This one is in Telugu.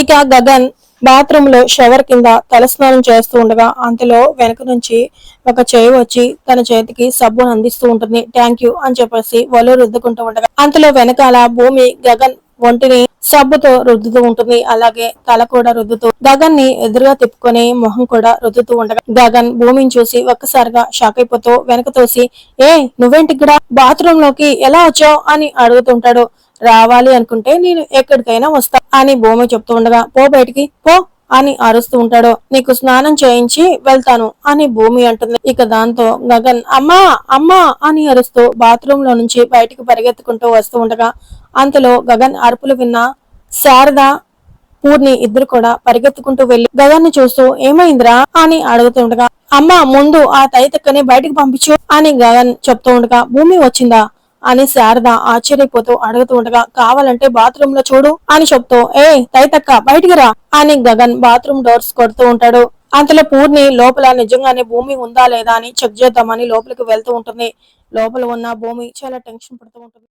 ఇక గగన్ బాత్రూమ్లో షవర్ కింద తలస్నానం చేస్తూ ఉండగా అంతలో వెనక నుంచి ఒక చేయి వచ్చి తన చేతికి సబ్బును అందిస్తూ ఉంటుంది. థ్యాంక్ యూ అని చెప్పేసి వలు రుద్దుకుంటూ ఉండగా అంతలో వెనకాల భూమి గగన్ ఒంటిని సబ్బుతో రుద్దుతూ ఉంటుంది. అలాగే తల కూడా రుద్దుతూ గగన్ని ఎదురుగా తిప్పుకొని మొహం కూడా రుద్దుతూ ఉండగా గగన్ భూమిని చూసి ఒక్కసారిగా షాక్ అయిపోతూ వెనక తోసి ఏ నువ్వేంటి ఇక్కడ? బాత్రూమ్లోకి ఎలా వచ్చావు? అని అడుగుతుంటాడు రావాలి అనుకుంటే నేను ఎక్కడికైనా వస్తా అని భూమి చెప్తూ ఉండగా పో బయటికి పో. అని అరుస్తూ ఉంటాడు. నీకు స్నానం చేయించి వెళ్తాను అని భూమి అంటుంది. ఇక దాంతో గగన్ అమ్మా అమ్మా అని అరుస్తూ బాత్రూమ్లో నుంచి బయటకు పరిగెత్తుకుంటూ వస్తూ ఉండగా అంతలో గగన్ అరుపులు విన్న శారద పూర్ణి ఇద్దరు కూడా పరిగెత్తుకుంటూ వెళ్ళి గగన్ని చూస్తూ ఏమైందిరా? అని అడుగుతుండగా అమ్మ ముందు ఆ తైతక్కని బయటకు పంపించు అని గగన్ చెప్తూ ఉండగా భూమి వచ్చిందా? అని శారద ఆశ్చర్యపోతూ అడుగుతూ ఉండగా కావాలంటే బాత్రూమ్లో చూడు అని చెప్తూ ఏ తైతక్క బయటికి రా అని గగన్ బాత్రూమ్ డోర్స్ కొడుతూ ఉంటాడు. అంతలో పూర్ణి లోపల నిజంగానే భూమి ఉందా లేదా అని చెక్ చేద్దామని లోపలికి వెళ్తూ ఉంటుంది. లోపల ఉన్న భూమి చాలా టెన్షన్ పడుతూ ఉంటుంది.